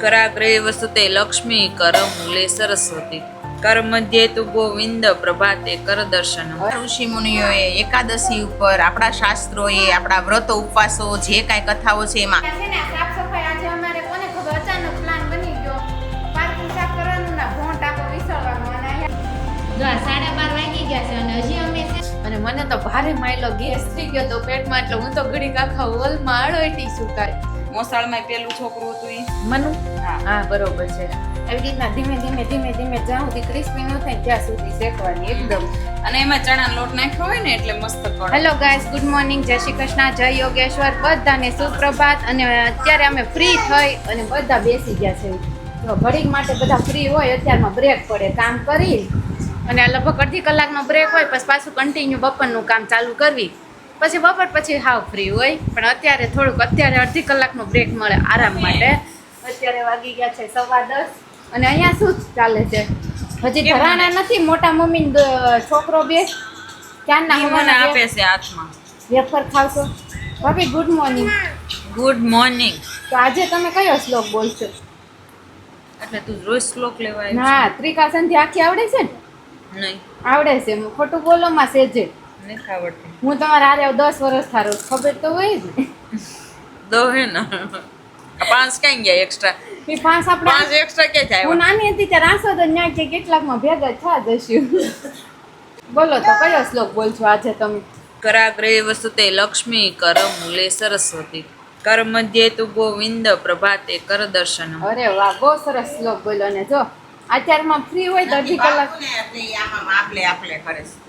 કરાગ્રે વસુતે લક્ષ્મી કર મૂલે સરસ્વતી. કર મધ્યે તું ગોવિંદ પ્રભાતે કર દર્શન. ઋષિ મુનિઓએ એકાદશી ઉપર આપણા શાસ્ત્રોએ આપણા વ્રતો ઉપવાસો જે કાંઈ કથાઓ છે એમાં મને તો ભારે માયલો ગેસ થઈ ગયો તો પેટમાં એટલે હું તો ઘડીક આખા હોલમાં આળોટી સુકાય મોસાળમાં પેલું છોકરું હતું ઈ. મનુ? હા. હા બરોબર છે. આવી રીતના ધીમે ધીમે ધીમે ધીમે જ્યાં સુધી ક્રિસ્પી ન થાય ત્યાં સુધી શેકવાની એકદમ. અને એમાં ચણા લોટ નાખ્યો હોય ને એટલે મસ્ત પડે હેલો ગાઈસ ગુડ મોર્નિંગ જય શ્રી કૃષ્ણ જય યોગેશ્વર. બધાને સુપ્રભાત. અને અત્યારે અમે ફ્રી થઈ અને બધા બેસી ગયા છે. તો ઘડીક માટે બધા ફ્રી હોય અત્યારમાં બ્રેક પડે. કામ કરી. અને લગભગ અડધી કલાકનો બ્રેક હોય પછી પાછું કન્ટિન્યુ બપોરનું કામ ચાલુ કરવી. પછી બપોર પછી હાવ ફ્રી હોય. પણ અત્યારે થોડુંક અત્યારે અડધી કલાકનો બ્રેક મળે આરામ માટે. અત્યારે વાગી ગયા છે સવા દસ. અને અહીંયા શું ચાલે છે? હજી ઘરાણા નથી મોટા મમ્મી છોકરો બે. ક્યાંના હવાના આપે છે હાથમાં. વેફર ખાવશો? ભાભી ગુડ મોર્નિંગ ગુડ મોર્નિંગ તો આજે તમે કયો શ્લોક બોલશો? એટલે તું રોજ શ્લોક લેવાય હા ત્રિકાસન ત્રિકા સંધ્યા આખી આવડે છે ને? નહીં. આવડે છે. ખોટું બોલો માં સેજે. નથી આવડતી. હું તમારા હારે દસ વર્ષ થારો ખબર તો હોય જ. દો હે ને. પાંચ ક્યાં ગયા એક્સ્ટ્રા એ પાંચ પાંચ એક્સ્ટ્રા કે થાય હું નાની હતી ત્યારે આસો તો ન્યા કે કેટલાકમાં ભેગા થા જશું. બોલો તો કયો શ્લોક બોલશો આજે તમે? કરાગ્રે વસુતે લક્ષ્મી કર મૂલે સરસ્વતી. કર મધ્યે તું ગોવિંદ પ્રભાતે કર દર્શન. અરે વાહ બહુ સરસ શ્લોક બોલ્યો ને જો. અત્યારમાં ફ્રી હોય તો અઢી કલાક.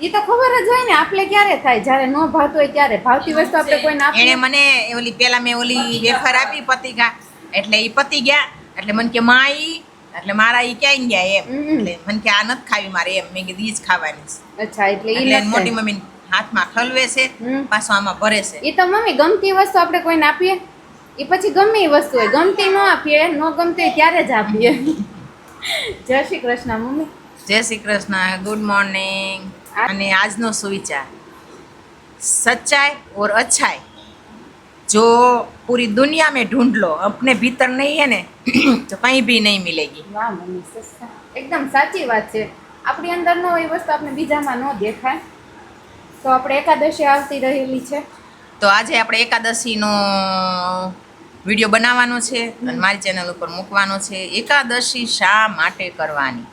એ તો ખબર જ હોય ને આપણે ક્યારે થાય? જ્યારે ન ભાવતું હોય ત્યારે. ભાવતી વસ્તુ આપણે કોઈને આપીએ મને ઓલી પેલા મેં ઓલી વેફર આપી પતિકા એટલે એ પતી ગયા. એટલે મને કે મા ઈ. એટલે મારા ઈ ક્યાં ગયા એમ. એટલે મને કે આ નથી ખાવી મારે એમ. મેં કીધું ઈ જ ખાવાની અચ્છા એટલે મોટી. મમ્મી હાથમાં ઠલવે છે. પાછો આમાં ભરે છે. એ તો મમ્મી ગમતી વસ્તુ આપણે કોઈને આપીએ? એ પછી ગમે એ વસ્તુ હોય. ગમતી ન આપીએ ન ગમતી ત્યારે જ આપીએ. જય શ્રી કૃષ્ણ મમ્મી જય શ્રી કૃષ્ણ ગુડ મોર્નિંગ અને આજનો સુવિચાર सच्चाई और अच्छाई जो पूरी दुनिया में ढूंढ लो अपने भीतर नहीं है ने तो कहीं भी नहीं मिलेगी વાહ મમ્મી સસ્તા એકદમ સાચી વાત છે આપણી અંદર ન હોય એ વસ્તુ આપણે બીજામાં ન દેખાય તો આપણે એકાદશી આવતી રહેલી છે તો આજે આપણે એકાદશીનો વીડિયો બનાવવાનો છે અને મારી ચેનલ ઉપર મૂકવાનો છે. એકાદશી શા માટે કરવાની?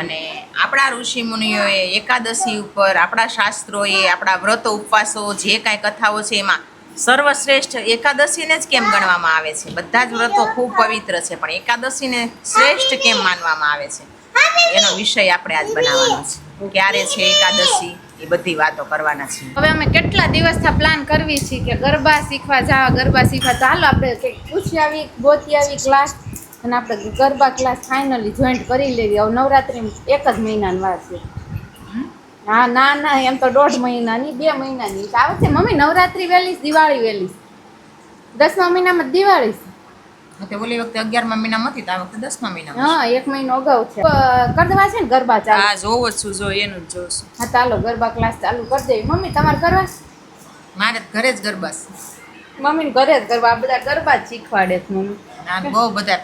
અને આપણા ઋષિ મુનિઓએ એકાદશી ઉપર આપણા શાસ્ત્રોએ આપણા વ્રતો ઉપવાસો જે કાંઈ કથાઓ છે એમાં સર્વશ્રેષ્ઠ એકાદશીને જ કેમ ગણવામાં આવે છે? બધા જ વ્રતો ખૂબ પવિત્ર છે પણ એકાદશીને શ્રેષ્ઠ કેમ માનવામાં આવે છે? એનો વિષય આપણે આજ બનાવવાનો છે. ક્યારે છે એકાદશી? એ બધી વાતો કરવાના છે હવે અમે કેટલા દિવસથી પ્લાન કરવી છીએ કે ગરબા શીખવા જાવા, ગરબા શીખવા ચાલો આપણે કંઈક પૂછી આવી, ગોતી આવી ક્લાસ અને આપણે ગરબા ક્લાસ ફાઇનલી જોઈન્ટ કરી લેવી. હવે નવરાત્રી એક જ મહિનાની વાર છે. હા ના ના, એમ તો દોઢ મહિનાની, બે મહિનાની. આ વખતે મમ્મી, નવરાત્રી વહેલી દિવાળી વહેલી દસમા મહિનામાં દિવાળી છે. તો ઓલી વખતે અગિયારમા મહિનામાં હતી તો આ વખતે દસમા મહિનામાં હા એક મહિનો અગાઉ છે. દેવા છે ને ગરબા ચાલુ? હા જોવો છું જો એનું જ જોઉં છું હા ચાલો ગરબા ક્લાસ ચાલુ કરી દેવી મમ્મી તમારે કરવા? મારે ઘરે જ ગરબા છે. મમ્મીને ઘરે જ ગરબા આ બધા ગરબા જ શીખવાડે છે મમ્મી. આ બહુ બધા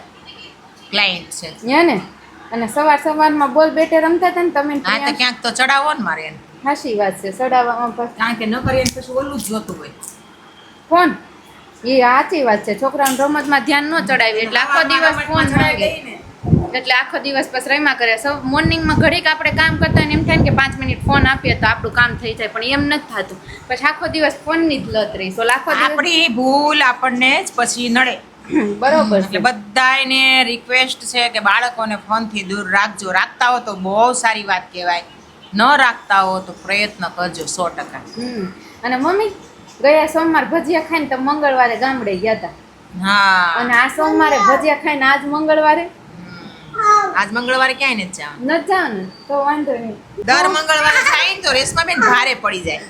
ક્લાયન્ટ છે. હે ને? અને સવાર સવારમાં બોલ બેટે રમતા હતા ને તમે હા તો ક્યાંક તો ચડાવો ને મારે એને. હાશી વાત છે ચડાવવામાં કારણ કે ન કરીએ પછી ઓલું જ જોતું હોય. ફોન એ સાચી વાત છે. છોકરાઓને રમતમાં ધ્યાન ન ચડાવી. એટલે આખો દિવસ ફોન માંગે એટલે આખો દિવસ પછી રમ્યા કરે. સૌ મોર્નિંગમાં ઘડીક આપણે કામ કરતા એમ થાય ને કે પાંચ મિનિટ ફોન આપીએ તો આપણું કામ થઈ જાય. પણ એમ નથી થતું. પછી આખો દિવસ ફોનની જ લત રહી. તો આખો દિવસ આપણી ભૂલ આપણને જ પછી નડે. બરોબર એટલે બધાને રિક્વેસ્ટ છે કે બાળકોને ફોનથી દૂર રાખજો. રાખતા હો તો બહુ સારી વાત કહેવાય. ન રાખતા હો તો પ્રયત્ન કરજો સો ટકા. અને મમ્મી ગયા સોમવાર ભજીયા ખાઈને તો મંગળવારે ગામડે ગયા હતા હા. અને આ સોમવારે ભજીયા ખાઈને આજ મંગળવારે? આજ મંગળવારે ક્યાંય નથી જવાનું? ન જાવ ને તો વાંધો નહીં. દર મંગળવારે જાય તો તો રેશમાબેન ભારે પડી જાય.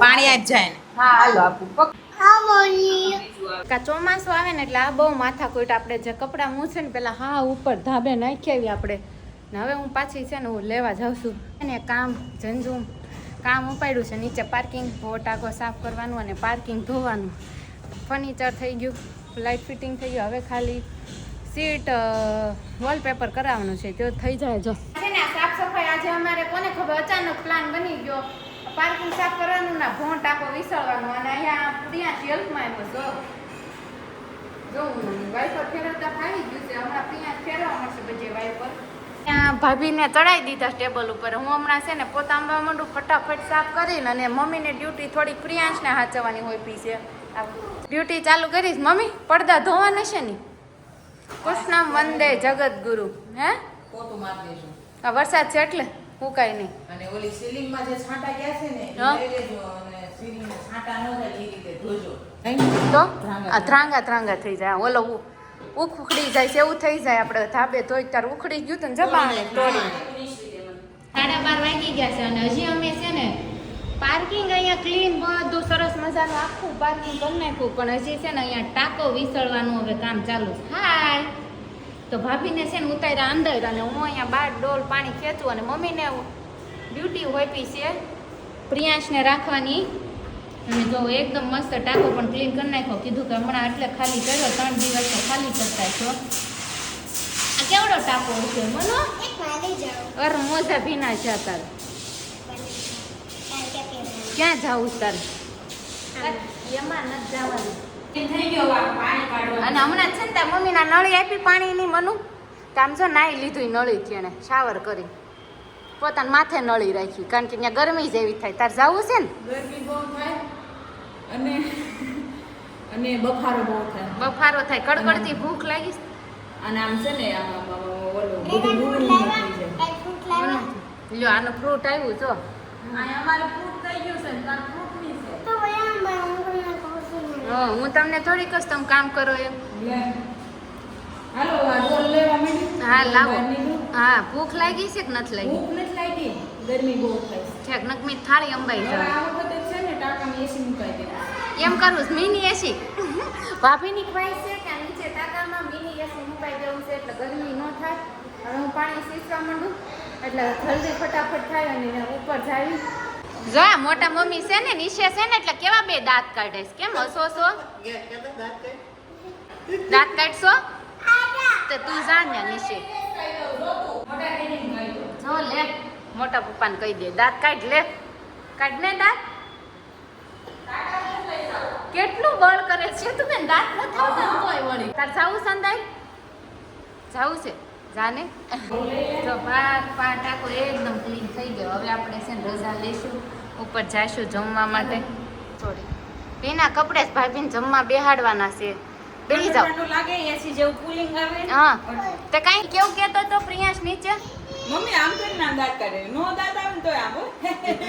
પાણી આજ જાય ને. હા હાલો આપું. પક કા ચોમાસું આવે ને એટલે આ બહુ માથા કોઈટ આપણે જે કપડાં મૂછે ને પેલા હા ઉપર ધાબે નાખી આવી આપણે. ને હવે હું પાછી છે ને હું લેવા જાઉં છું. અને કામ ઝંઝુમ. કામ ઉપાડ્યું છે, નીચે પાર્કિંગ ટાંકો સાફ કરવાનું અને પાર્કિંગ ધોવાનું. ફર્નિચર થઈ ગયું લાઇટ ફિટિંગ થઈ ગયું. હવે ખાલી સીટ વોલપેપર કરાવવાનું છે, તો થઈ જાય જો. છે ને સાફ સફાઈ, આજે અમારે કોને ખબર, અચાનક પ્લાન બની ગયો. પાર્કિંગ સાફ કરવાનું ના ભોં ટાંકો વિસળવાનો અને અહીંયા પ્રિયા શેલ્ફમાં આવ્યો જો. જો વાઇપર ફેરવતા ફાવી ગયું છે. હમણાં પ્રિયા ફેરવા મળશે પછી વાઇપર ત્યાં ભાભીને ચડાવી દીધા ટેબલ ઉપર. હું હમણાં છે ને પોતામાં માંડું ફટાફટ સાફ કરીને અને મમ્મીને ડ્યુટી થોડી પ્રિયાંશને હાચવવાની હોય પી છે. ડ્યુટી ચાલુ કરીશ મમ્મી પડદા ધોવાના છે ને? કૃષ્ણ વંદે જગત ગુરુ હે આ વરસાદ છે એટલે? હું કાંઈ નહીં. અને ઓલી સીલિંગમાં જે છાંટા ગયા છે ને એ લેજો અને સીલિંગમાં છાંટા ન જાય એ રીતે ધોજો. તો? આ ત્રાંગા ત્રાંગા થઈ જાય. ઓલો ઉ- ઉખડી જાય છે એવું થઈ જાય આપણે ધાબે ધોઈ ત્યારે ઉખડી ગયું તો જબાણે તોડી. સાડા બાર વાગી ગયા છે અને હજી અમે છે ને પાર્કિંગ અહીંયા ક્લીન બધું સરસ મજાનું આખું પાર્કિંગ કરી નાખ્યું. પણ હજી છે ને અહીંયા ટાંકો વિસળવાનું હવે કામ ચાલુ છે. હાય તો ભાભીને છે ને ઉતાર્યા અંદર અને હું અહીંયા બાર ડોલ પાણી ખેંચું અને મમ્મીને ડ્યુટી હોય પી છે. પ્રિયાંશને રાખવાની. અને જો એકદમ મસ્ત ટાંકો પણ ક્લીન કરી નાખ્યો. કીધું કે હમણાં એટલે ખાલી કર્યો ત્રણ દિવસ તો ખાલી કરતા છો. આ કેવડો ટાંકો છે મનો અર મોજા ભીના છે તાર ક્યાં જાવું તાર? અને હમણાં છે ને ત્યાં મમ્મીના નળી આપી પાણીની મનુ. કામ જો નાઈ લીધું નળી નળીથી એણે શાવર કરી. પોતાના માથે નળી રાખી કારણ કે ત્યાં ગરમી જેવી થાય. તાર જવું છે ને? ગરમી બહુ થાય. અને અને બફારો બહુ થાય. બફારો થાય. કડકડતી ભૂખ લાગી અને આમ છે ને ઓલું બધું ડૂંગળીનું થઈ લ્યો આનું ફ્રૂટ આવ્યું જો. અમારે ફ્રૂટ થઈ ગયું છે તાર ફ્રૂટ નહીં છે. હં, હું તમને થોડીક જ તમે કામ કરો એમ. હાલો લેવા હા લાવો. હા ભૂખ લાગી છે કે નથી લાગી? ભૂખ નથી લાગી ગરમી બહુ થાય છે. નકમી થાળી અંબાઈ જાય આ વખતે છે ટાંકામાં એસી મુકાઈ દે એમ કરું છું, મિની એસી ભાભીની ખ્વાઈશ છે કે નીચે ટાકામાં મિની એસી મુકાઈ દેવું છે એટલે ગરમી ન થાય. હવે હું પાણી સીસવા માંડું એટલે જલ્દી ફટાફટ થાય અને ઉપર જાવી. જોયા મોટા મમ્મી છે ને નીચે છે ને એટલે કેવા બે દાંત કાઢે છે? કેમ હસો છો દાંત કાઢશો? તો તું જા ને નીચે. જો લે મોટા પપ્પાને કહી દે દાંત કાઢ લે. કાઢ ને દાંત. કેટલું બળ કરે છે? તું બેન દાંત ન થાવતા તોય વળી. તાર જાવું સંદાઈ જાવું છે? જાને? તો ભાત પા ટાકો એકદમ ક્લીન થઈ ગયો. હવે આપણે છે ને રજા લઈશું. ઉપર જાશું જમવા માટે. સોરી. એના કપડે જ ભાભીને જમવા બેહાડવાના છે. બેસી જાઓ. ઠંડુ લાગે એસી જેવું કુલિંગ આવે. હા. તો કાંઈ કેવું કેતો તો પ્રિયાશ નીચે? મમ્મી આમ કરીને આમ દાંત કરે નો દાંત આવે ને તોય આમ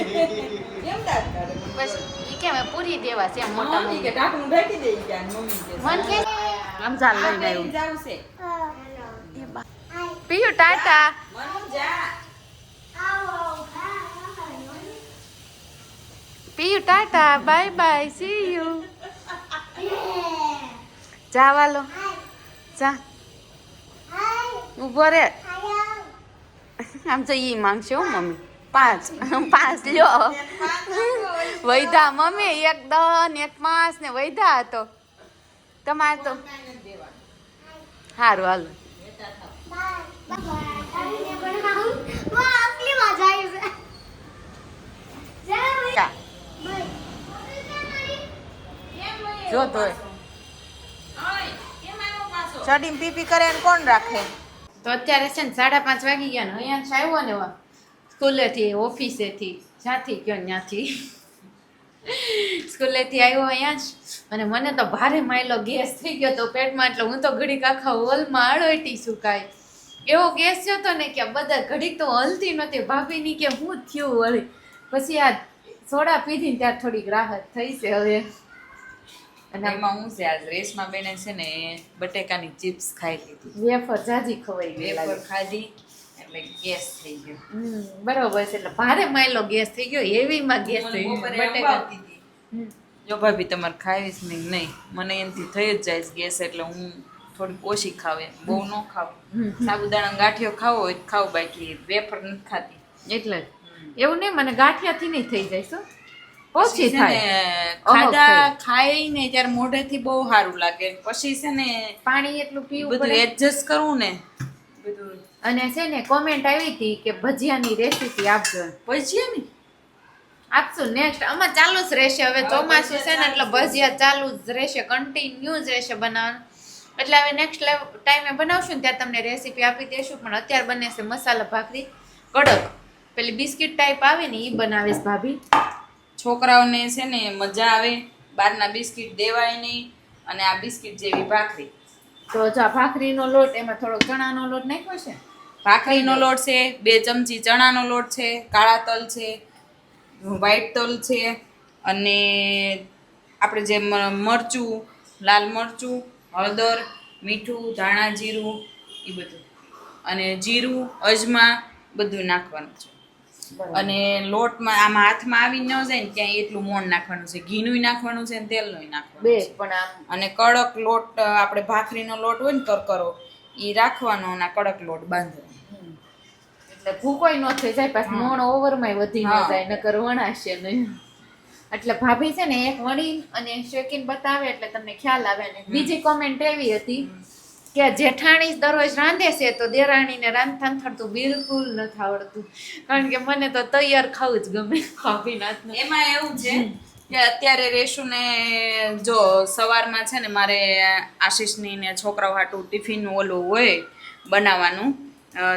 કેમ દાંત કરે બસ ઈ કેમ પૂરી દેવા છે મોટા મમ્મી? કે ઢાંકણું ઢાંકી દે કે મમ્મી કે મન કે આમ ચાલ લઈને આવ્યું. જાવું છે? પીયું ટાટા. મનુ જા. Piyu tata. Bye bye. See you જા વાલો. જા. ઊભો રે. આમ તો ઈ માંગશે હો મમ્મી. પાંચ. પાંચ લ્યો. વૈધા મમ્મી, એક દન એક પાંચ ને વૈધા હતો. તમારે તો સારું હાલો. જો. તોય ચડીને પીપી કરે ને કોણ રાખે? તો અત્યારે છે ને સાડા પાંચ વાગી ગયા ને અહીંયા આવ્યો ને સ્કૂલેથી, ઓફિસેથી, જ્યાંથી ગયો ત્યાંથી. સ્કૂલેથી આવ્યો અહીંયા જ અને મને તો ભારે માયલો ગેસ થઈ ગયો તો પેટમાં, એટલે હું તો ઘડીક આખા હોલમાં આડોટી સુકાય એવો ગેસ થયો તો ને કે બધા ઘડીક તો હલતી નહોતી, ભાભીની કે હું થયું વળી. પછી આ સોડા પીધી ને ત્યારે થોડીક રાહત થઈ છે હવે. અને એમાં. હું છે આજ રેસમાં બેને છે ને બટેકાની ચિપ્સ ખાઈ લીધી. વેફર જાજી ખવાઈ ગઈ વેફર ખાધી એટલે ગેસ થઈ ગયો. બરોબર છે એટલે ભારે માયલો ગેસ થઈ ગયો હેવીમાં ગેસ થઈ ગયો. બટેકા. જો ભાભી તમારે ખાવીશ નહીં નહીં. મને એનાથી થઈ જ જાય ગેસ એટલે હું થોડીક ઓછી ખાવે બહુ ન ખાવ. સાબુદાણા ગાંઠિયો ખાવો હોય ખાવ બાકી વેફર નથી ખાતી. એટલે. એવું નહીં મને ગાંઠિયાથી નહીં થઈ જાય શું? ઓછી થાય. ખાધા થાય. ખાઈ ને ત્યારે મોઢેથી બહુ સારું લાગે પછી છે ને પાણી એટલું પીવું બધું એડજસ્ટ કરવું ને. બધું. અને છે ને કોમેન્ટ આવી હતી કે ભજીયાની રેસીપી આપજો. ભજીયાની? આપશું નેક્સ્ટ આમાં ચાલુ જ રહેશે. હવે ચોમાસુ છે ને એટલે ભજીયા ચાલુ જ રહેશે. કન્ટિન્યુ જ રહેશે બનાવવાનું. એટલે હવે નેક્સ્ટ ટાઈમે બનાવશું ને ત્યારે તમને રેસીપી આપી દઈશું પણ અત્યારે બને છે મસાલા ભાખરી કડક. પેલી બિસ્કિટ ટાઈપ આવે ને એ બનાવીશ ભાભી. છોકરાઓને છે ને મજા આવે બહારના બિસ્કિટ દેવાય નહીં અને આ બિસ્કિટ જેવી ભાખરી. તો જો ભાખરીનો લોટ એમાં થોડો ચણાનો લોટ નાખ્યો છે? ભાખરીનો લોટ છે બે ચમચી ચણાનો લોટ છે કાળા તલ છે વ્હાઈટ તલ છે અને આપણે જે મરચું લાલ મરચું હળદર મીઠું ધાણા જીરું એ બધું. અને જીરું અજમા બધું નાખવાનું છે. અને લોટમાં આમ હાથમાં આવી ન જાય ને ત્યાં એટલું મોણ નાખવાનું છે. ઘીનું નાખવાનું છે ને તેલનું નાખવાનું બે પણ આમ અને કડક લોટ આપણે ભાખરીનો લોટ હોય ને કરકરો એ રાખવાનો અને કડક લોટ બાંધવાનો. એટલે ભૂકોય ન થઈ જાય પાછું. મોણ ઓવરમાં વધી ન જાય નકર વણાશે નહીં. એટલે ભાભી છે ને એક વણી અને શેકીને બતાવે એટલે તમને ખ્યાલ આવે ને. બીજી કોમેન્ટ એવી હતી કે જેઠાણી દરરોજ રાંધે છે તો દેરાણીને રાંધતા થતું બિલકુલ નથી આવડતું. કારણ કે મને તો તૈયાર ખાવું જ ગમે. ભાભીના એમાં એવું છે કે અત્યારે રેશુને જો સવારમાં છે ને મારે આશીષની ને છોકરાઓ હાટું ટિફિન ઓલું હોય બનાવવાનું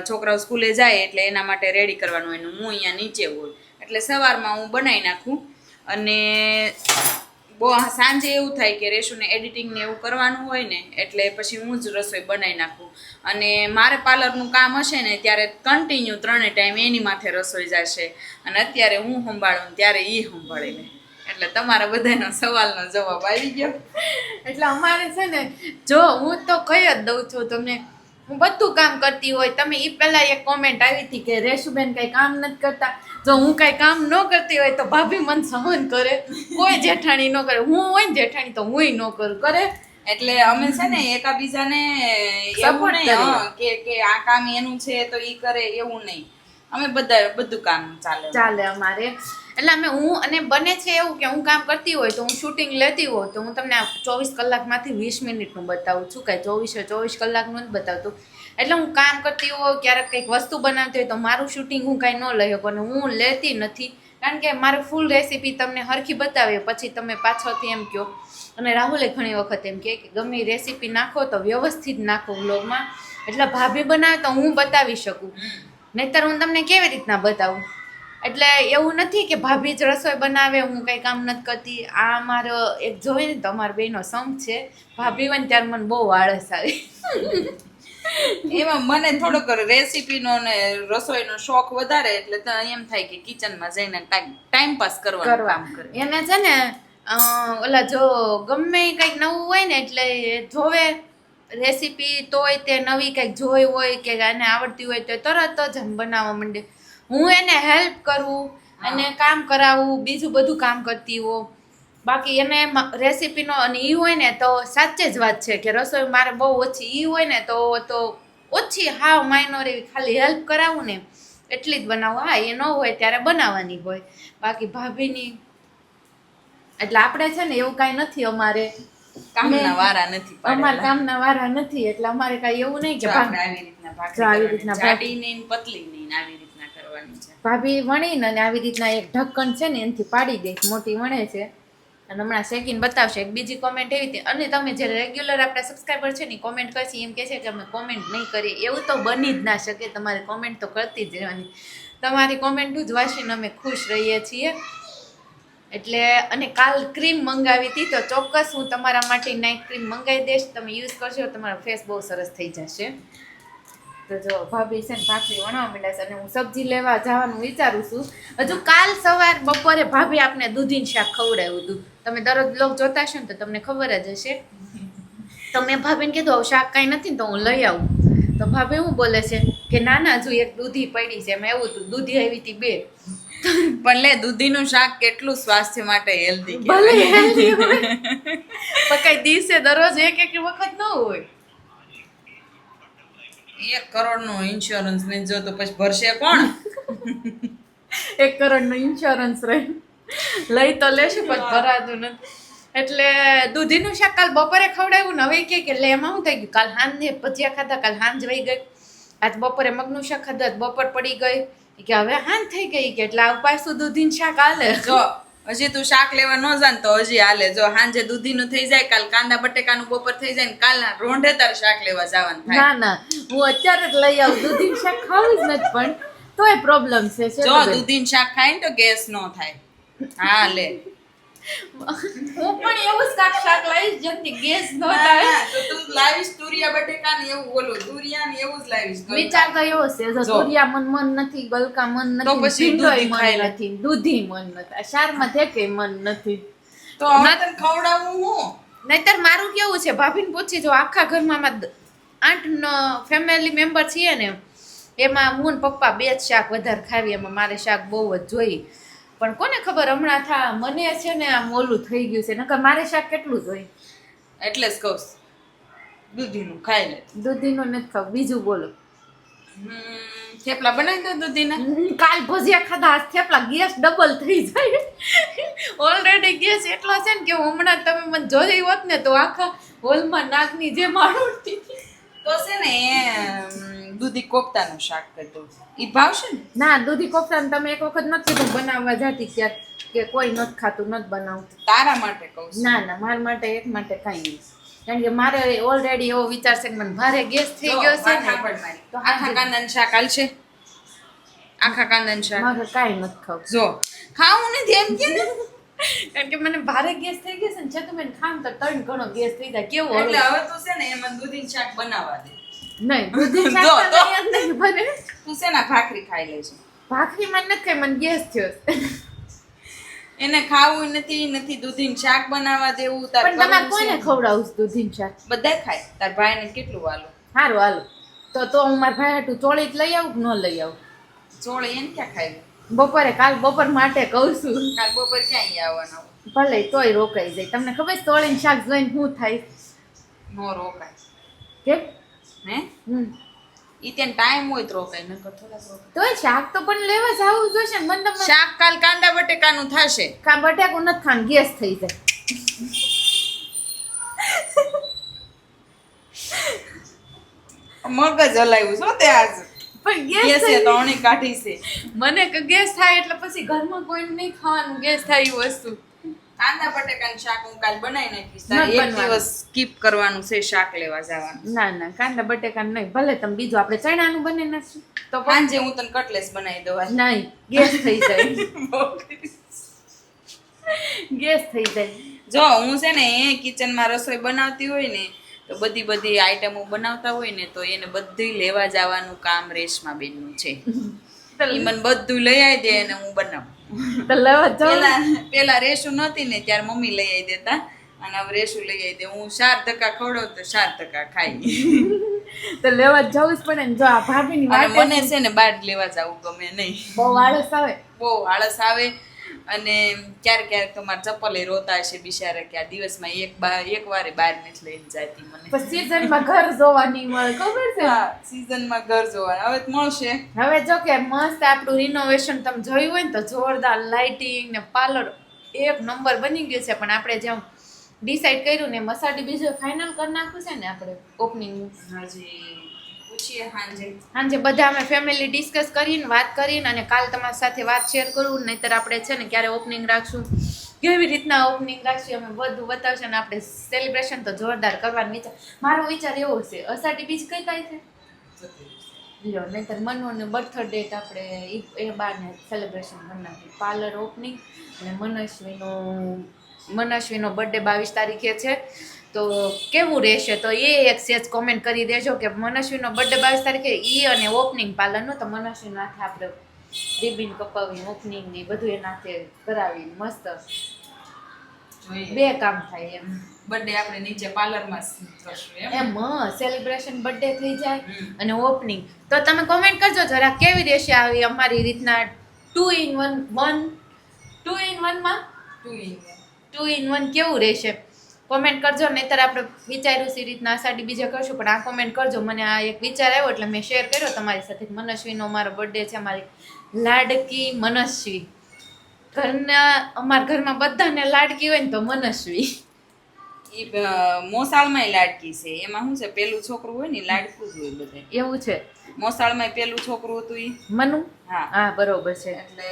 છોકરાઓ સ્કૂલે જાય એટલે એના માટે રેડી કરવાનું એનું હું અહીંયા નીચે હોય. એટલે સવારમાં હું બનાવી નાખું અને બહુ સાંજે એવું થાય કે રેશુને એડિટિંગ ને એવું કરવાનું હોય ને, એટલે પછી હું જ રસોઈ બનાવી નાખું. અને મારે પાર્લરનું કામ હશે ને, ત્યારે કન્ટિન્યુ ત્રણે ટાઈમ એની માથે રસોઈ જશે. અને અત્યારે હું સંભાળું ત્યારે એ સંભાળે લે એટલે તમારા બધાનો સવાલનો જવાબ આવી ગયો. એટલે અમારે છે ને, જો હું તો કહી જ દઉં છું તમને હું બધું કામ કરતી હોય તમે એ પહેલાં એક કોમેન્ટ આવી હતી કે રેશુબેન કઈ કામ નથી કરતા. જો હું કાંઈ કામ ન કરતી હોય તો ભાભી મન સહન કરે. કોઈ જેઠાણી ન કરે. હું હોય ને જેઠાણી તો હુંય ન કરું. કરે? એટલે અમે છે ને એકાબીજાને એવું નહીં કે કે આ કામ એનું છે તો એ કરે એવું નહીં. અમે બધા બધું કામ ચાલે. ચાલે અમારે. એટલે અમે હું અને બને છે એવું કે હું કામ કરતી હોય તો હું શૂટિંગ લેતી હોય તો હું તમને ચોવીસ કલાકમાંથી વીસ મિનિટનું બતાવું છું. કાંઈ ચોવીસે ચોવીસ કલાકનું જ બતાવતું. એટલે હું કામ કરતી હોય, ક્યારેક કંઈક વસ્તુ બનાવતી હોય તો મારું શૂટિંગ હું કાંઈ ન લઈ શકું અને હું લેતી નથી. કારણ કે મારે ફૂલ રેસીપી તમને હરખી બતાવીએ, પછી તમે પાછળથી એમ કહો. અને રાહુલે ઘણી વખત એમ કહે કે ગમે રેસીપી નાખો તો વ્યવસ્થિત નાખો વ્લોગમાં એટલે ભાભી બનાવે તો હું બતાવી શકું. નહીતર હું તમને કેવી રીતના બતાવું? એટલે એવું નથી કે ભાભી જ રસોઈ બનાવે હું કંઈ કામ નથી કરતી. આ મારો એક જોઈ ને તો અમારા બેનો સંઘ છે. ભાભી હોય ને ત્યારે મને બહુ આળસ આવે. એમાં મને થોડોક રેસીપીનો ને રસોઈનો શોખ વધારે એટલે તો એમ થાય કે કિચનમાં જઈને કાંઈક ટાઈમ પાસ કરવાનું કરવા. કામ કરે. એને છે ને ઓલા જો ગમે કંઈક નવું હોય ને એટલે જોવે રેસીપી તોય તે નવી કંઈક જોઈ હોય કે આને આવડતી હોય તો તરત જ બનાવવા માંડે. હું એને હેલ્પ કરું અને કામ કરાવું બીજું બધું કામ કરતી હો બાકી એને રેસીપીનો અને એ હોય ને તો સાચે જ વાત છે કે રસોઈ મારે બહુ ઓછી એ હોય ને તો તો ઓછી હાવ માઇનોર એવી ખાલી હેલ્પ કરાવું ને એટલી જ બનાવું. હા એ ન હોય ત્યારે બનાવવાની હોય. બાકી ભાભીની એટલે આપણે છે ને એવું કાંઈ નથી અમારે. કામના વારા નથી અમારા કામના વારા નથી એટલે અમારે કાંઈ એવું નહીં કે આવી રીતના આવી પતલી નહીં આવી રીતના. ભાભી વણીને અને આવી રીતના એક ઢક્કન છે ને એનાથી પાડી દે, મોટી વણે છે. અને હમણાં શેકીને બતાવશે. એક બીજી કોમેન્ટ એવી હતી, અને તમે જે રેગ્યુલર આપણા સબસ્ક્રાઈબર છે ને કોમેન્ટ કરશે એમ કહે છે કે અમે કોમેન્ટ નહીં કરીએ. એવું તો બની જ ના શકે, તમારે કોમેન્ટ તો કરતી જ રહેવાની. તમારી કોમેન્ટ જ વાંચીને અમે ખુશ રહીએ છીએ. એટલે, અને કાલ ક્રીમ મંગાવી હતી, તો ચોક્કસ હું તમારા માટે નાઇટ ક્રીમ મંગાવી દઈશ. તમે યુઝ કરશો તમારો ફેસ બહુ સરસ થઈ જશે. તો જો ભાભી છે ને ભાખરી વણવા માંડ્યા છે અને હું સબ્જી લેવા જવાનું વિચારું છું. હજુ કાલ સવાર બપોરે ભાભી આપને દૂધીનું શાક ખવડાવ્યું હતું. તમે દરરોજ લોક જોતા હશો ને તો તમને ખબર જ હશે. તો મેં ભાભીને કીધું હવે શાક કાંઈ નથી ને તો હું લઈ આવું. તો ભાભી હું બોલે છે? કે ના ના હજુ એક દૂધી પડી છે. એમ એવું હતું દૂધી આવી હતી બે. પણ લે દૂધીનું શાક કેટલું સ્વાસ્થ્ય માટે હેલ્ધી ભલે હેલ્ધી હોય પણ કઈ દિવસે દરરોજ એક એક વખત ન હોય. એક કરોડ નો ઇન્સ્યોરન્સ નહીં જો તો પછી ભરશે કોણ? એક કરોડનો ઇન્સ્યોરન્સ રહે. લઈ તો લેશું પણ ભરાતું નથી. એટલે દૂધીનું શાક કાલ બપોરે ખવડાવ્યું ને હવે કે લે એમાં શું થઈ ગયું? કાલ હાંજે ભજીયા ખાધા કાલ હાંજ વહી ગઈ. આજ બપોરે મગનું શાક ખાધું બપોર પડી ગઈ. કે હવે હાંજ થઈ ગઈ કે એટલે આ પાછું દૂધીનું શાક હાલે. હજી તું શાક લેવા ન જાન તો હજી હાલે. જો હાંજે દૂધીનું થઈ જાય કાલ કાંદા બટેકાનું બપોર થઈ જાય ને કાલના રોંઢે તારે શાક લેવા જવાનું થાય. ના ના. હું અત્યારે જ લઈ આવું. દૂધીનું શાક ખાવું જ નથી પણ તોય પ્રોબ્લેમ છે જો દૂધી દૂધીનું શાક ખાય ને તો ગેસ ન થાય. હા લે હું પણ એવું જ શાક લાવીશ જેમથી ગેસ ન થાય. તો તું લાવીશ તુરિયા બટેકા ને એવું બોલો તુરિયા ને એવું જ લાવીશ. વિચાર તો એવો છે જો. તુરિયા મન મન નથી ગલકા મન તો પછી દૂધી ખાઈ મન નથી દૂધી મન નથી શારમાં તે કે મન નથી. તો હવે તને ખવડાવવું હું? નહીતર મારું કેવું છે ભાભીને પૂછી જો આખા ઘરમાં આઠ ફેમિલી મેમ્બર છીએ ને એમાં હું ને પપ્પા બે જ શાક વધારે ખાવી એમાં મારે શાક બહુ જ જોઈ પણ કોને ખબર? હમણાં થા મને છે ને આમ ઓલું થઈ ગયું છે. નકર મારે શાક કેટલું જોઈ એટલે જ કહું. દૂધીનું ખાઈ લે. દૂધીનું નથી ખાવ. બીજું બોલો. થેપલા બનાવી દો દૂધીના. કાલ ભજીયા ખાધા. આજ થેપલા ગેસ ડબલ થઈ જાય. ઓલરેડી ગેસ એટલો છે ને કે હમણાં તમે મને જોઈ હોત ને તો આખા હોલમાં નાકની જે મારું તો છે ને દૂધી કોફતાનું શાક કરતું એ ભાવશે ને? ના દૂધી કોફતા તમે એક વખત નથી કીધું બનાવવા જાતી ત્યારે કે કોઈ નથી ખાતું નથી બનાવતું. તારા માટે કહું ના ના મારા માટે એક માટે કાંઈ નહીં. કારણ કે મારે ઓલરેડી એવો વિચાર છે કે મને ભારે ગેસ થઈ ગયો છે ને તો આખા. કાંદાનું શાક હાલશે? આખા કાંદાનું શાક. મારે કાંઈ નથી ખાવું. જો ખાવું નથી એમ કે ને? કારણ કે મને ભારે ગેસ થઈ ગયો છે ને છતાં મેં ખામ તો ત્રણ ઘણો ગેસ થઈ જાય. કેવો એટલે હવે? તો છે ને એમાં દૂધી શાક બનાવવા દે. નહીં દૂધી શાક તો તો. નહીં જ નહીં બને. તું શેના ભાખરી ખાઈ ભાખરી મને નથી ખાઈ મને ગેસ થયો એને ખાવું નથી નથી દૂધીનું શાક બનાવવા દેવું તાર પણ તમારે કોને ખવડાવું છું દૂધીનું શાક? બધા ખાય. તાર ભાઈને કેટલું વાલું? સારું હાલો. તો તો હું મારા ભાઈ હાટું ચોળી જ લઈ આવું કે ન લઈ આવું? ચોળી એને ક્યાં ખાય બપોરે કાલ બપોર માટે કહું છું. કાલ બપોર ક્યાંય આવવાના? ભલે તોય રોકાઈ જાય. તમને ખબર છે તોળીને શાક જોઈને શું થાય? નો રોકાય. કેમ? હે ઈ ત્યાં ટાઈમ હોય તો રોકાય નકર થોડાક રોકાય. તોય શાક તો પણ લેવા જ આવવું ને મને શાક કાલ કાંદા બટેકાનું થશે. કા બટાકું નથી ખાવાનું ગેસ થઈ જાય. મગજ હલાવ્યું છો તે આજ. પણ ગેસ થઈ કાઢી છે. મને ગેસ થાય એટલે પછી ઘરમાં કોઈ નહીં ખાવાનું ગેસ થાય એ વસ્તુ. કાંદા બટેકાનું શાક હું કાલ બનાવી નાખીશ. તારે એક દિવસ સ્કીપ કરવાનું છે શાક લેવા જવાનું. ના ના કાંદા બટેકા નહીં. ભલે તમે બીજું આપણે ચણાનું બને નાખશું. તો સાંજે હું તને કટલેસ બનાવી દઉં નહીં ગેસ થઈ જાય. ગેસ થઈ જાય. જો હું છે ને એ કિચનમાં રસોઈ બનાવતી હોય ને તો બધી બધી આઈટમો બનાવતા હોય ને તો એને બધી લેવા જવાનું કામ રેશમા બેનનું છે ઈ મને બધું લઈ આવી દે અને હું બનાવું. તો લેવા પેલા પેલા રેશુ નહોતી ને ત્યારે મમ્મી લઈ આવી દેતા. અને હવે રેશુ લઈ આવી દે. હું ચાર ટકા ખવડો તો ચાર ટકા ખાઈ. તો લેવા જવું જ પડે ને જો આ ભાભીની વાત મને છે ને બહાર લેવા જવું ગમે નહીં. બહુ આળસ આવે? બહુ આળસ આવે. અને ક્યારેક ક્યારેક તો મારા ચપ્પલે રોતા હશે બિચારા કે આ દિવસમાં એક બાર એક વારે બહાર નથી લઈને જતી મને. સીઝનમાં ઘર જોવાની મળે ખબર છે? સીઝનમાં ઘર જોવા હવે મળશે. હવે જો કે મસ્ત આપણું રિનોવેશન તમે જોયું હોય ને તો જોરદાર લાઇટિંગ ને પાર્લર એક નંબર બની ગયું છે. પણ આપણે જેમ ડિસાઈડ કર્યું ને મસાડી બીજું ફાઇનલ કરી નાખ્યું છે ને આપણે ઓપનિંગ હજી. પૂછીએ સાંજે સાંજે બધા અમે ફેમિલી ડિસ્કસ કરીને, વાત કરીને અને કાલ તમારી સાથે વાત શેર કરું, નહીતર આપણે છે ને ક્યારે ઓપનિંગ રાખશું. કેવી રીતના ઓપનિંગ રાખશું અમે બધું બતાવશે અને આપણે સેલિબ્રેશન તો જોરદાર કરવાનું વિચાર મારો વિચાર એવો છે, અષાઢી બીજ કઈ તારીખે? લ્યો, નહીતર મનુને બર્થડે આપણે ઈ એ બારને સેલિબ્રેશન બનાવીએ. પાર્લર ઓપનિંગ અને મનસ્વીનો મનસ્વીનો બર્થડે બાવીસ તારીખે છે. તો કેવું રહેશે? તો એ એક સેજ કોમેન્ટ કરી દેજો કે મનસ્વીનો બર્થડે બાવીસ તારીખે ઈ અને ઓપનિંગ પાર્લરનું તો મનસ્વીનો હાથે આપણે રિબિન કપાવી ઓપનિંગ ને બધું એના હાથે કરાવી મસ્ત બે કામ થાય એમ. બર્થડે આપણે નીચે પાર્લરમાં કરશું એમ. એમ સેલિબ્રેશન બર્થડે થઈ જાય અને ઓપનિંગ તો તમે કોમેન્ટ કરજો જરા કેવી રહેશે આવી અમારી રીતના two in one one two in વનમાં two in two in one કેવું રહેશે? કોમેન્ટ કરજો નહીતર આપણે વિચાર્યું છે રીતના સાડી બીજા કરશું પણ આ કોમેન્ટ કરજો. મને આ એક વિચાર આવ્યો એટલે મેં શેર કર્યો તમારી સાથે. મનસ્વીનો મારો બર્થડે છે મારી લાડકી મનસ્વી. ઘરના અમારા ઘરમાં બધાને લાડકી હોય ને તો મનસ્વી. મોસાળમાં લાડકી છે. એમાં શું છે પેલું છોકરું હોય ને લાડકું જ હોય બધે એવું છે. મોસાળમાં પેલું છોકરું હતું ઈ. મનુ? હા. હા બરોબર છે. એટલે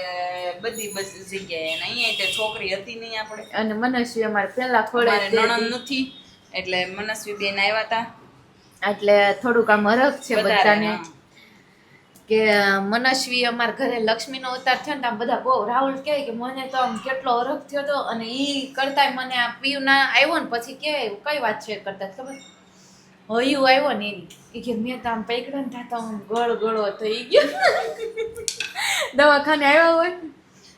બધી બધી જગ્યાએ અને અહીંયા તે છોકરી હતી નહીં આપણે. અને મનસ્વી અમારે પેલા ખોળે નણંદ નથી એટલે મનસ્વી બેન આવ્યા હતા એટલે થોડુંક આમ હરખ છે બધાને. કે મનસ્વી અમારા ઘરે લક્ષ્મીનો અવતાર થયો ને આમ બધા બહુ રાહુલ કહે કે મને તો આમ કેટલો અરગ થયો હતો અને ઈ કરતાંય મને આ પીયું ના આવ્યો ને પછી કે કઈ વાત છે કરતા ખબર? હયું આવ્યો ને એ કે મેં તો આમ પૈકડો ને થતા હું ગળ ગળો થઈ ગયો. દવાખાને આવ્યા હોય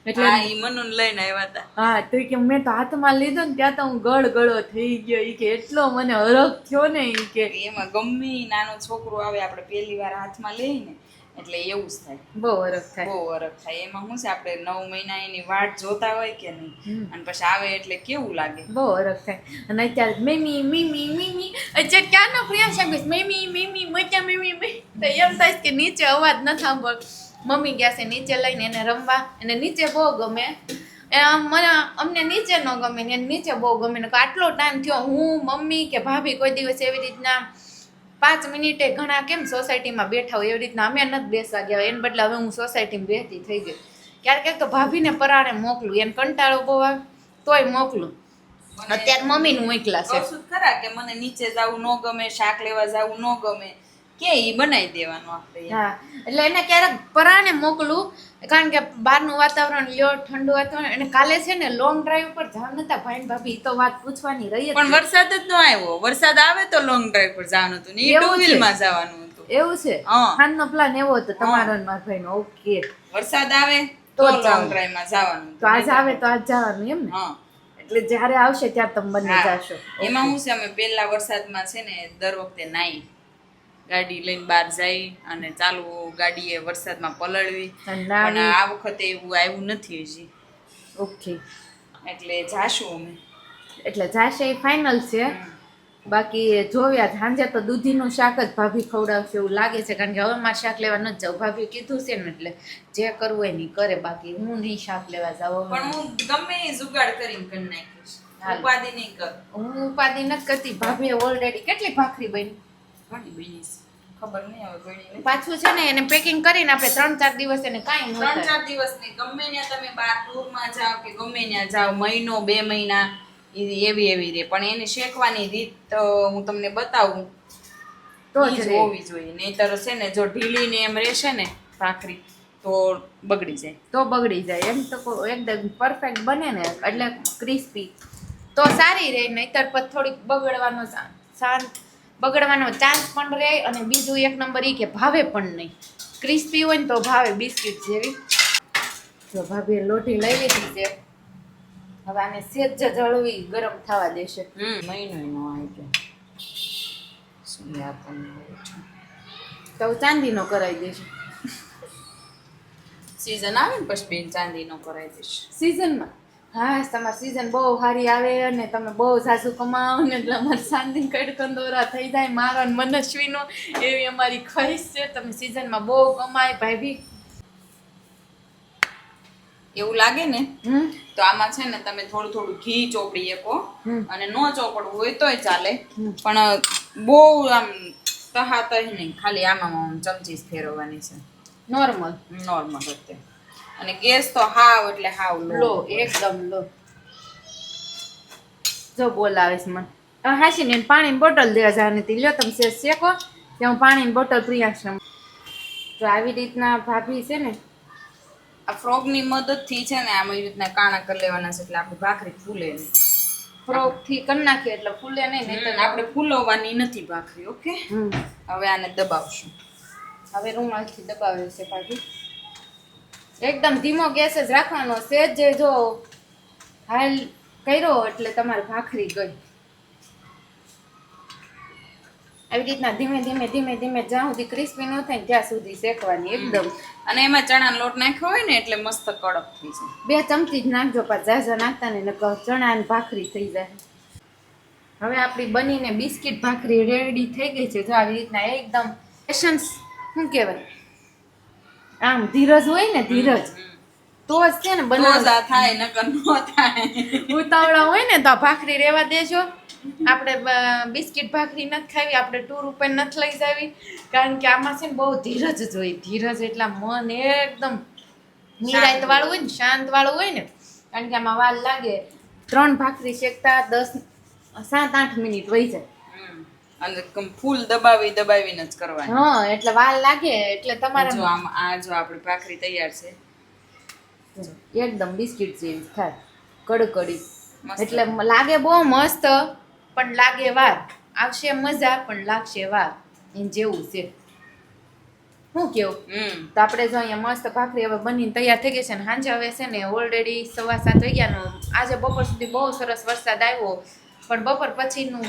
એટલે ઈ મનુન લઈને આવ્યા હતા હા તો કે મેં તો હાથમાં લીધો ને ત્યાં તો હું ગળ ગળો થઈ ગયો. ઈ કે એટલો મને હરખ થયો ને ઈ કે એમાં ગમે નાનો છોકરો આવે આપણે પહેલી વાર હાથમાં લઈએ ને એટલે એવું જ થાય. બહુ વરખ થાય. બહુ વરખ થાય. એમાં શું છે આપણે નવ મહિના એની વાટ જોતા હોય કે નહીં? અને પછી આવે એટલે કેવું લાગે? બહુ વરખ થાય. અને અત્યારે મેમી મીમી મીમી. અત્યારે ક્યાંનો પ્રયાસ છે મેમી મીમી મજા મીમી મી તો એમ થાય કે નીચે અવાજ ન સાંભળ. મમ્મી ગયા છે નીચે લઈને એને રમવા. અને નીચે બહુ ગમે. મને અમને નીચે ન ગમે ને નીચે બહુ ગમે. ને આટલો ટાઈમ થયો હું મમ્મી કે ભાભી કોઈ દિવસ એવી રીતના પાંચ મિનિટે ઘણા કેમ સોસાયટીમાં બેઠા હોય એવી રીતના અમે નથી બેસવા ગયા એને બદલે હવે હું સોસાયટીમાં બેઠી થઈ ગઈ. ક્યારેક તો ભાભીને પરાણે મોકલું એને કંટાળો બહુ આવે તોય મોકલું. અત્યારે મમ્મીનું એકલા છે ખરા કે મને નીચે જવું ન ગમે શાક લેવા જવું ન ગમે? કે એ બનાવી દેવાનું આપણે હા એટલે એને ક્યારેક પરાને મોકલું કારણ કે બહારનું વાતાવરણ લ્યો ઠંડુ વાતાવરણ અને કાલે છે ને લોંગ ડ્રાઈવ પર જવાનું હતા ભાઈ ભાભી તો વાત પૂછવાની રહી પણ વરસાદ જ ન આવ્યો. વરસાદ આવે તો લોંગ ડ્રાઈવ પર જવાનું હતું ને ટુ છે? માં જવાનું હતું. એવું છે? હા. ખાનનો પ્લાન એવો હતો તમારો ને મારા ભાઈનો. ઓકે વરસાદ આવે તો લોંગ ડ્રાઈવમાં જવાનું તો આજ આવે તો આજ જવાનું એમ ને? એટલે જ્યારે આવશે ત્યારે તમે બંને. જાશો. એમાં હું છે અમે પહેલા વરસાદમાં છે ને દર વખતે નાઈ. ગાડી લઈને બહાર જાય અને ચાલુ ગાડીએ વરસાદમાં પલળવી. અને પણ આ વખતે એવું આવ્યું નથી હજી. ઓકે. એટલે જાશું અમે. એટલે જાશે એ ફાઇનલ છે. બાકી જોયા સાંજે તો દૂધીનું શાક જ ભાભી ખવડાવશે એવું લાગે છે કારણ કે હવે મારે શાક લેવા નથી જાવ. ભાભી કીધું છે ને એટલે જે કરવું નહીં કરે. બાકી હું નહીં શાક લેવા જાઉં પણ હું ગમે એ જુગાડ કરીને કરી નાખીશ. ઉપાધિ નહીં કર. હું ઉપાધિ નથી કરતી. ભાભીએ ઓલરેડી કેટલી ભાખરી બની? ઘણી બની છે. ખબર નહીં હવે બની પાછું છે ને એને પેકિંગ કરીને આપણે ત્રણ ચાર દિવસ એને કાંઈ ન ત્રણ ચાર દિવસ નહીં. ગમે ત્યાં તમે બહાર ટૂરમાં જાઓ કે ગમે ત્યાં જાઓ મહિનો બે મહિના એવી એવી રે. પણ એને શેકવાની રીત હું તમને બતાવું. તો જ હોવી જોઈએ. નહીતર છે ને જો ઢીલી ને એમ રહેશે ને ભાખરી તો બગડી જાય. તો બગડી જાય. એમ તો એકદમ પરફેક્ટ બને ને એટલે ક્રિસ્પી તો સારી રહે નહીતર પછી થોડીક બગડવાનો શાંત બગડવાનો ચાન્સ પણ રહે અને બીજું એક નંબર એ કે ભાવે પણ નહીં. ક્રિસ્પી હોય ને તો ભાવે બિસ્કિટ જેવી. જો ભાભી લોટી લઈ લીધી છે. હવે આને સેજ જળવી ગરમ થવા દેશે. મહિનો એનો આવી ગયો? તો ચાંદીનો કરાવી દેશે. સિઝન આવે ને પછી બેન ચાંદીનો કરાવી દઈશ સિઝનમાં હા તમારી સિઝન બહુ સારી આવે અને તમે બહુ સાસુ કમાવો ને એટલે અમારે શાંતિ કડકંદોરા થઈ જાય મારો મનસ્વીનો એવી અમારી ખ્વાહિશ છે. તમે સિઝનમાં બહુ કમાય ભાઈ એવું લાગે ને? તો આમાં છે ને તમે થોડું થોડું ઘી ચોપડી શકો અને ન ચોપડવું હોય તોય ચાલે. પણ બહુ આમ તહા તહી નહીં. ખાલી આમાં ચમચી ફેરવવાની છે. નોર્મલ નોર્મલ રીતે અને ગેસ તો હાવ એટલે હાવ લો. એકદમ લો. જો બોલાવીશ મને. હાસી ને પાણીની બોટલ દેવા જવાની હતી લ્યો તમે શે- શેકો. ત્યાં હું પાણીની બોટલ પ્રિયાંશને તો આવી રીતના ભાભી છે ને આ ફ્રોગની મદદથી છે ને આમ એવી રીતના કાણા કરી લેવાના છે એટલે આપણી ભાખરી ફૂલે નહીં. ફ્રોકથી કરી નાખીએ એટલે ફૂલે નહીં નહીં આપણે ફૂલવવાની નથી ભાખરી ઓકે? હવે આને દબાવશું. હવે રૂમાલથી દબાવે છે પાછી એકદમ ધીમો ગેસ જ રાખવાનો સેજ જે જો હાલ કર્યો એટલે તમારી ભાખરી ગઈ. આવી રીતના ધીમે ધીમે ધીમે ધીમે જ્યાં સુધી ક્રિસ્પી ન થાય ત્યાં સુધી શેકવાની એકદમ. અને એમાં ચણાનો લોટ નાખ્યો હોય ને એટલે મસ્ત કડક થઈ જાય. બે ચમચી જ નાખજો પાછા ઝાઝા નાખતા ને નકર ચણા ને ભાખરી થઈ જાય. હવે આપણી બનીને બિસ્કિટ ભાખરી રેડી થઈ ગઈ છે. જો આવી રીતના એકદમ પેશન્સ શું કહેવાય? આમ ધીરજ હોય ને ધીરજ. તો જ છે ને તો જ બનાવ આ થાય નકર નો થાય. ઉતાવળા હોય ને તો ભાખરી રેવા દેજો. આપણે બિસ્કિટ ભાખરી નથી ખાવી આપણે ટૂર ઉપર નથી લઈ જાવી. કારણ કે આમાં છે ને બહુ ધીરજ જોઈએ ધીરજ એટલા મન એકદમ નિરાયત વાળું હોય ને શાંત વાળું હોય ને. કારણ કે આમાં વાર લાગે. ત્રણ ભાખરી શેકતા દસ સાત આઠ મિનિટ વહી જાય. અને ફૂલ દબાવી દબાવીને જ કરવાની. હા એટલે વાર લાગે એટલે તમારે જો આમ આ જો આપણી ભાખરી તૈયાર છે. એકદમ બિસ્કિટ જેવી થાય. કડકડી. એટલે લાગે બહુ મસ્ત પણ લાગે વાર. આવશે મજા પણ લાગશે વાર. એમ જેવું છે. શું કેવું? તો આપણે જો અહીંયા મસ્ત ભાખરી હવે બનીને તૈયાર થઈ ગઈ છે ને સાંજે હવે છે ને ઓલરેડી સવા સાત વાગ્યાનો. આજે બપોર સુધી બહુ સરસ વરસાદ આવ્યો પણ બપોર પછીનું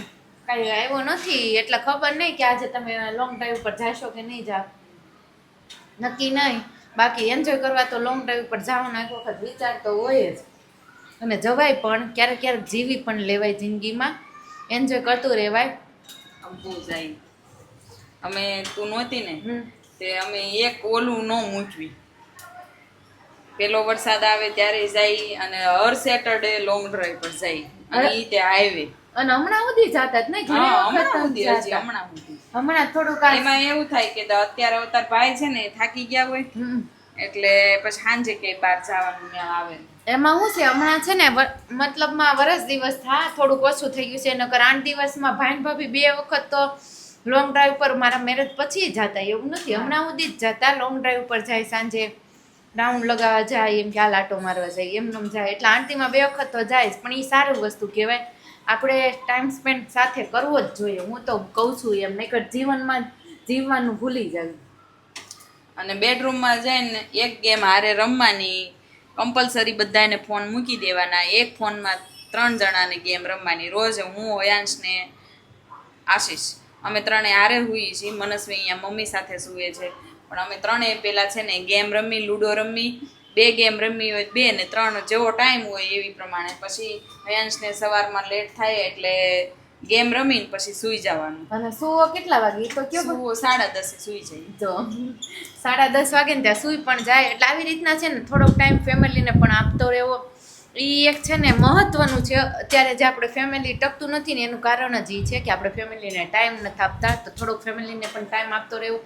કાંઈ આવ્યો નથી. એટલે ખબર નહીં કે આજે તમે લોંગ ડ્રાઈવ પર જાશો કે નહીં જાઓ નક્કી નહીં. બાકી એન્જોય કરવા તો લોંગ ડ્રાઈવ પર જવાનો એક વખત વિચાર તો હોય જ. અને જવાય પણ ક્યારેક ક્યારેક જીવી પણ લેવાય જિંદગીમાં. એન્જોય કરતું રહેવાય. જાય. અમે તું નહોતી ને. તે અમે એક ઓલું ન મૂકવી. પેલો વરસાદ આવે ત્યારે જાય અને હર સેટરડે લોંગ ડ્રાઈવ પર જાય. અને તે હાઈવે અને હમણાં સુધી જાતા જ નહીં ઘણી વખત હમણાં સુધી હમણાં થોડુંક એમાં એવું થાય કે અત્યારે અવતાર ભાઈ છે ને થાકી ગયા હોય. એટલે પછી સાંજે કે બહાર જવાનું મેં આવે. એમાં શું છે હમણાં છે ને મતલબમાં વરસ દિવસ થા થોડુંક ઓછું થઈ ગયું છે નકર આઠ દિવસમાં ભાઈ ભાભી બે વખત તો લોંગ ડ્રાઈવ પર મારા મેરેજ પછી જતા એવું નથી. હમણાં સુધી જ જતા લોંગ ડ્રાઈવ પર જાય સાંજે રાઉન્ડ લગાવવા જાય એમ કે આ લાટો મારવા જાય એમનેમ જાય. એટલે આંટીમાં બે વખત તો જાય પણ એ સારું વસ્તુ કહેવાય. આપણે ટાઈમ સ્પેન્ડ સાથે કરવો જ જોઈએ. હું તો કહું છું એમ નહીંકર જીવનમાં જીવવાનું ભૂલી જાય અને બેડરૂમમાં જઈને એક ગેમ હારે રમવાની કમ્પલસરી બધાને ફોન મૂકી દેવાના. એક ફોનમાં ત્રણ જણાને ગેમ રમવાની. રોજ હું ઓયાંશને આશીષ. અમે ત્રણે હારે હોઈએ છીએ. મનસ્વી અહીંયા મમ્મી સાથે સૂએ છે. પણ અમે ત્રણેય પહેલાં છે ને ગેમ રમી, લૂડો રમી બે ગેમ રમી હોય બે ને ત્રણ જેવો ટાઈમ હોય એવી પ્રમાણે. પછી અયાંશને સવારમાં લેટ થાય એટલે ગેમ રમીને પછી સૂઈ જવાનું. અને સુવો કેટલા વાગે? તો કયો સૂવો સાડા દસે સૂઈ જાય. તો સાડા દસ વાગે ને ત્યાં સુઈ પણ જાય. એટલે આવી રીતના છે ને થોડોક ટાઈમ ફેમિલીને પણ આપતો રહેવો. એ એક છે ને મહત્વનું છે. અત્યારે જે આપણે ફેમિલી ટકતું નથી ને એનું કારણ જ એ છે કે આપણે ફેમિલીને ટાઈમ નથી આપતા. તો થોડોક ફેમિલીને પણ ટાઈમ આપતો રહેવો.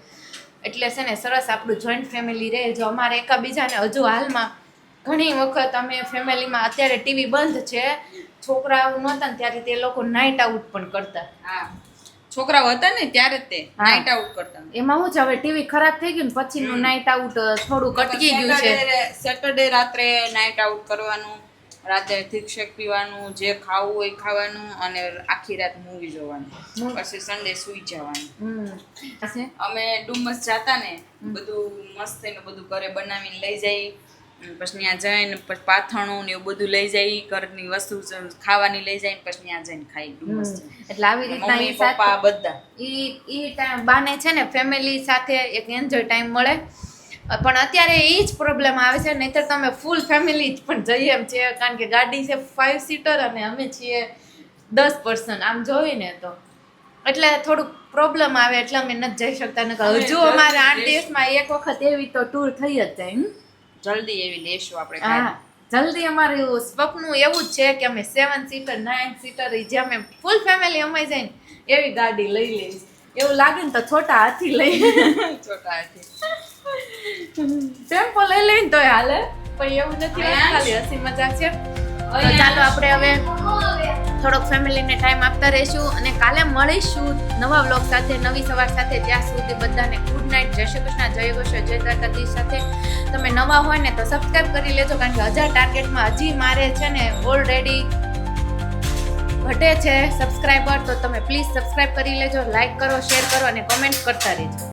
એટલે છે ને સરસ આપણું જોઈન્ટ ફેમિલી રહે. જો અમારે એકાબીજાને હજુ હાલમાં ઘણી વખત અમે ફેમિલીમાં અત્યારે ટીવી બંધ છે. છોકરાઓ નહોતા ને ત્યારે તે લોકો નાઇટ આઉટ પણ કરતા. હા. છોકરાઓ હતા ને ત્યારે તે નાઇટ આઉટ કરતા. એમાં હું છે હવે ટીવી ખરાબ થઈ ગયું ને પછીનું નાઇટ આઉટ થોડું કટકી ગયું છે. સેટરડે- સેટરડે રાત્રે નાઇટ આઉટ કરવાનું. થીક શેક પીવાનું જે ખાવું હોય ખાવાનું અને આખી રાત મૂવી જોવાનું. પછી સન્ડે સુઈ જવાનું. અમે ડુમસ જાતા ને બધું મસ્ત એનું બધું ઘરે બનાવીને લઈ જઈ પછી ત્યાં જઈને પછી પાથણું ને એવું બધું લઈ જાય ઘરની વસ્તુ ખાવાની લઈ જાય પછી ત્યાં જઈને ખાઈ ડુમસ એટલે આવી રીતના મમ્મી પપ્પા બધા. ઈ ઈ ટાઈમ બાને છે ને ફેમિલી સાથે એક એન્જોય ટાઈમ મળે. પણ અત્યારે એ જ પ્રોબ્લેમ આવે છે નહીતર તમે ફૂલ ફેમિલી પણ જઈએ એમ છે કારણ કે ગાડી છે ફાઇવ સીટર અને અમે છીએ દસ પર્સન આમ જોઈએ ને તો. એટલે થોડુંક પ્રોબ્લેમ આવે એટલે અમે નથી જઈ શકતા નકર હજુ અમારે આઠ દિવસમાં એક વખત એવી તો ટૂર થઈ જ જાય જલ્દી એવી લેશું આપણે હા જલ્દી અમારું સ્વપ્ન એવું જ છે કે અમે સેવન સીટર નાઇન સીટર જે અમે ફૂલ ફેમિલી અમાઈ જાય ને એવી ગાડી લઈ લઈશ. એવું લાગે ને તો છોટા હાથી લઈ. છોટા હાથી. ટેમ્પો લઈ લઈને તોય હાલે. પણ એવું નથી ખાલી હસી મજાક છે. તો ચાલો આપણે હવે થોડોક ફેમિલીને ટાઈમ આપતા રહીશું અને કાલે મળીશું નવા વ્લોગ સાથે નવી સવાર સાથે. ત્યાં સુધી બધાને ગુડ નાઇટ જય શ્રી કૃષ્ણ જય ગોશ્વ જય દ્વારકાધીશ સાથે. તમે નવા હોય ને તો સબસ્ક્રાઈબ કરી લેજો કારણ કે હજાર ટાર્ગેટમાં હજી મારે છે ને ઓલરેડી ઘટે છે સબસ્ક્રાઈબર તો તમે પ્લીઝ સબસ્ક્રાઈબ કરી લેજો લાઈક કરો શેર કરો અને કોમેન્ટ કરતા રહેજો.